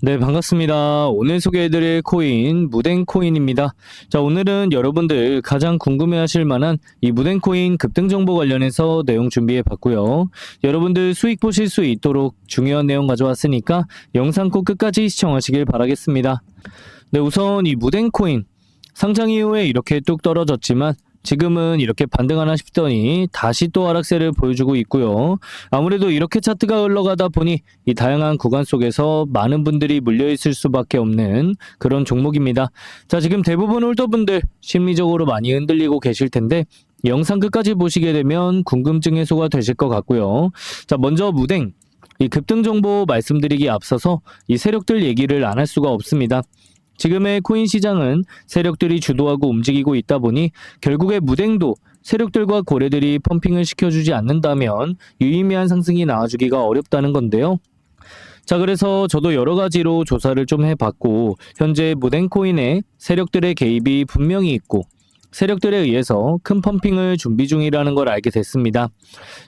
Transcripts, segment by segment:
네, 반갑습니다. 오늘 소개해드릴 코인, 무덴코인입니다. 자, 오늘은 여러분들 가장 궁금해하실 만한 이 무덴코인 급등 정보 관련해서 내용 준비해 봤고요. 여러분들 수익 보실 수 있도록 중요한 내용 가져왔으니까 영상 꼭 끝까지 시청하시길 바라겠습니다. 네, 우선 이 무덴코인 상장 이후에 이렇게 뚝 떨어졌지만 지금은 이렇게 반등하나 싶더니 다시 또 하락세를 보여주고 있고요. 아무래도 이렇게 차트가 흘러가다 보니 이 다양한 구간 속에서 많은 분들이 물려 있을 수밖에 없는 그런 종목입니다. 자, 지금 대부분 홀더분들 심리적으로 많이 흔들리고 계실 텐데 영상 끝까지 보시게 되면 궁금증 해소가 되실 것 같고요. 자, 먼저 무댕 이 급등 정보 말씀드리기 앞서서 이 세력들 얘기를 안 할 수가 없습니다. 지금의 코인 시장은 세력들이 주도하고 움직이고 있다 보니 결국에 무댕도 세력들과 고래들이 펌핑을 시켜주지 않는다면 유의미한 상승이 나와주기가 어렵다는 건데요. 자, 그래서 저도 여러 가지로 조사를 좀 해봤고, 현재 무댕코인에 세력들의 개입이 분명히 있고, 세력들에 의해서 큰 펌핑을 준비 중이라는 걸 알게 됐습니다.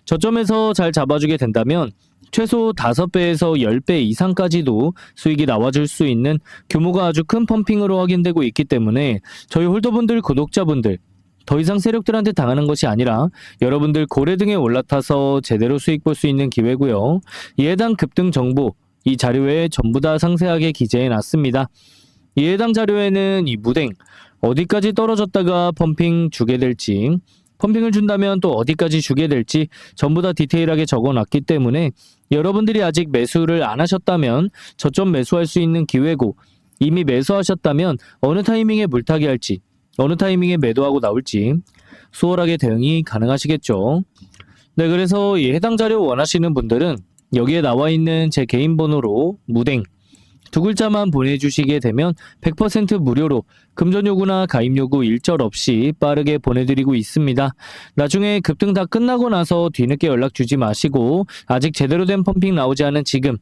저점에서 잘 잡아주게 된다면 최소 5배에서 10배 이상까지도 수익이 나와줄 수 있는 규모가 아주 큰 펌핑으로 확인되고 있기 때문에 저희 홀더분들, 구독자분들 더 이상 세력들한테 당하는 것이 아니라 여러분들 고래 등에 올라타서 제대로 수익 볼 수 있는 기회고요. 이에 해당 급등 정보 이 자료에 전부 다 상세하게 기재해 놨습니다. 이에 해당 자료에는 이 무댕 어디까지 떨어졌다가 펌핑 주게 될지 펌핑을 준다면 또 어디까지 주게 될지 전부 다 디테일하게 적어 놨기 때문에 여러분들이 아직 매수를 안 하셨다면 저점 매수할 수 있는 기회고 이미 매수하셨다면 어느 타이밍에 물타기 할지 어느 타이밍에 매도하고 나올지 수월하게 대응이 가능하시겠죠. 네, 그래서 이 해당 자료 원하시는 분들은 여기에 나와 있는 제 개인 번호로 무댕 두 글자만 보내주시게 되면 100% 무료로 금전 요구나 가입 요구 일절 없이 빠르게 보내드리고 있습니다. 나중에 급등 다 끝나고 나서 뒤늦게 연락 주지 마시고 아직 제대로 된 펌핑 나오지 않은 지금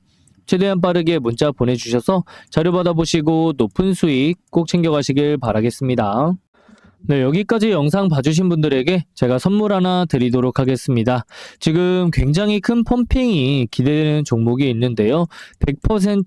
최대한 빠르게 문자 보내주셔서 자료 받아보시고 높은 수익 꼭 챙겨가시길 바라겠습니다. 네, 여기까지 영상 봐주신 분들에게 제가 선물 하나 드리도록 하겠습니다. 지금 굉장히 큰 펌핑이 기대되는 종목이 있는데요. 100%,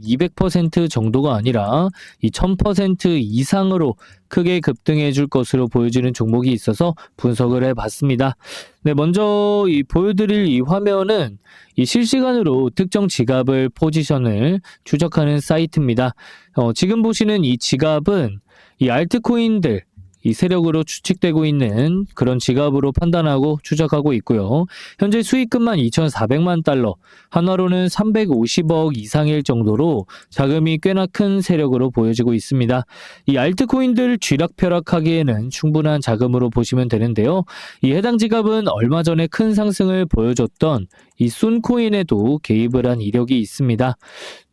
200% 정도가 아니라 이 1000% 이상으로 크게 급등해 줄 것으로 보여지는 종목이 있어서 분석을 해 봤습니다. 네, 먼저 이 보여드릴 이 화면은 이 실시간으로 특정 지갑을 포지션을 추적하는 사이트입니다. 어, 지금 보시는 이 지갑은 이 알트코인들 이 세력으로 추측되고 있는 그런 지갑으로 판단하고 추적하고 있고요. 현재 수익금만 2,400만 달러, 한화로는 350억 이상일 정도로 자금이 꽤나 큰 세력으로 보여지고 있습니다. 이 알트코인들 쥐락펴락하기에는 충분한 자금으로 보시면 되는데요. 이 해당 지갑은 얼마 전에 큰 상승을 보여줬던 이 순코인에도 개입을 한 이력이 있습니다.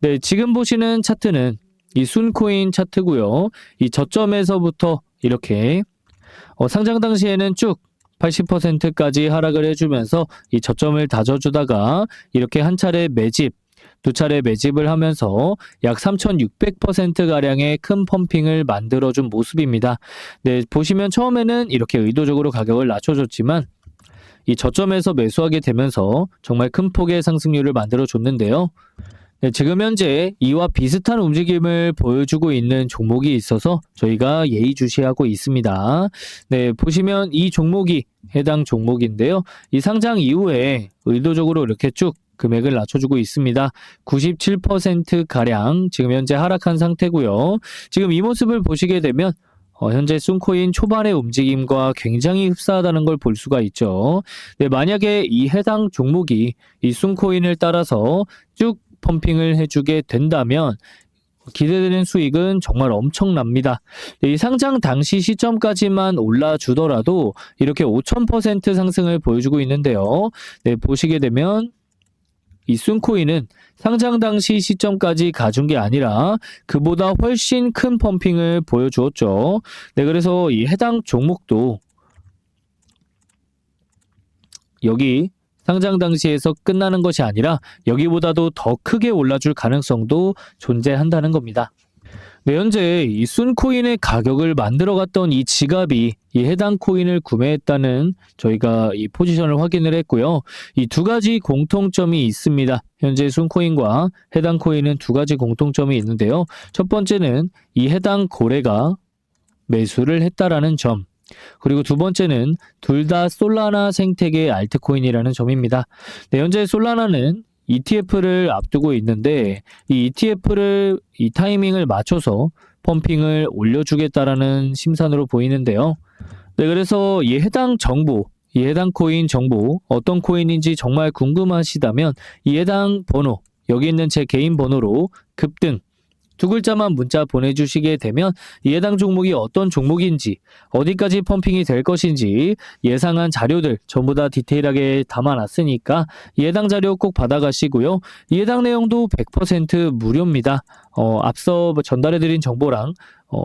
네, 지금 보시는 차트는 이 순코인 차트고요. 이 저점에서부터 이렇게 어, 상장 당시에는 쭉 80%까지 하락을 해주면서 이 저점을 다져주다가 이렇게 한 차례 매집, 두 차례 매집을 하면서 약 3,600%가량의 큰 펌핑을 만들어준 모습입니다. 네, 보시면 처음에는 이렇게 의도적으로 가격을 낮춰줬지만 이 저점에서 매수하게 되면서 정말 큰 폭의 상승률을 만들어줬는데요. 네, 지금 현재 이와 비슷한 움직임을 보여주고 있는 종목이 있어서 저희가 예의주시하고 있습니다. 네, 보시면 이 종목이 해당 종목인데요. 이 상장 이후에 의도적으로 이렇게 쭉 금액을 낮춰주고 있습니다. 97%가량 지금 현재 하락한 상태고요. 지금 이 모습을 보시게 되면 어, 현재 순코인 초반의 움직임과 굉장히 흡사하다는 걸 볼 수가 있죠. 네, 만약에 이 해당 종목이 이 순코인을 따라서 쭉 펌핑을 해주게 된다면 기대되는 수익은 정말 엄청납니다. 이 상장 당시 시점까지만 올라주더라도 이렇게 5,000% 상승을 보여주고 있는데요. 네, 보시게 되면 이 순코인은 상장 당시 시점까지 가준 게 아니라 그보다 훨씬 큰 펌핑을 보여주었죠. 네, 그래서 이 해당 종목도 여기 상장 당시에서 끝나는 것이 아니라 여기보다도 더 크게 올라줄 가능성도 존재한다는 겁니다. 네, 현재 이 순코인의 가격을 만들어갔던 이 지갑이 이 해당 코인을 구매했다는 저희가 이 포지션을 확인을 했고요. 이 두 가지 공통점이 있습니다. 현재 순코인과 해당 코인은 두 가지 공통점이 있는데요. 첫 번째는 이 해당 고래가 매수를 했다라는 점. 그리고 두 번째는 둘 다 솔라나 생태계 알트코인이라는 점입니다. 네, 현재 솔라나는 ETF를 앞두고 있는데 이 ETF를 이 타이밍을 맞춰서 펌핑을 올려주겠다라는 심산으로 보이는데요. 네, 그래서 이 해당 정보, 이 해당 코인 정보 어떤 코인인지 정말 궁금하시다면 이 해당 번호 여기 있는 제 개인 번호로 급등 두 글자만 문자 보내주시게 되면 이 해당 종목이 어떤 종목인지 어디까지 펌핑이 될 것인지 예상한 자료들 전부 다 디테일하게 담아놨으니까 이 해당 자료 꼭 받아가시고요. 이 해당 내용도 100% 무료입니다. 어, 앞서 전달해드린 정보랑 어,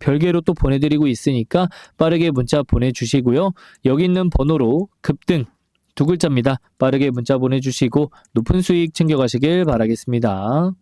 별개로 또 보내드리고 있으니까 빠르게 문자 보내주시고요. 여기 있는 번호로 급등 두 글자입니다. 빠르게 문자 보내주시고 높은 수익 챙겨가시길 바라겠습니다.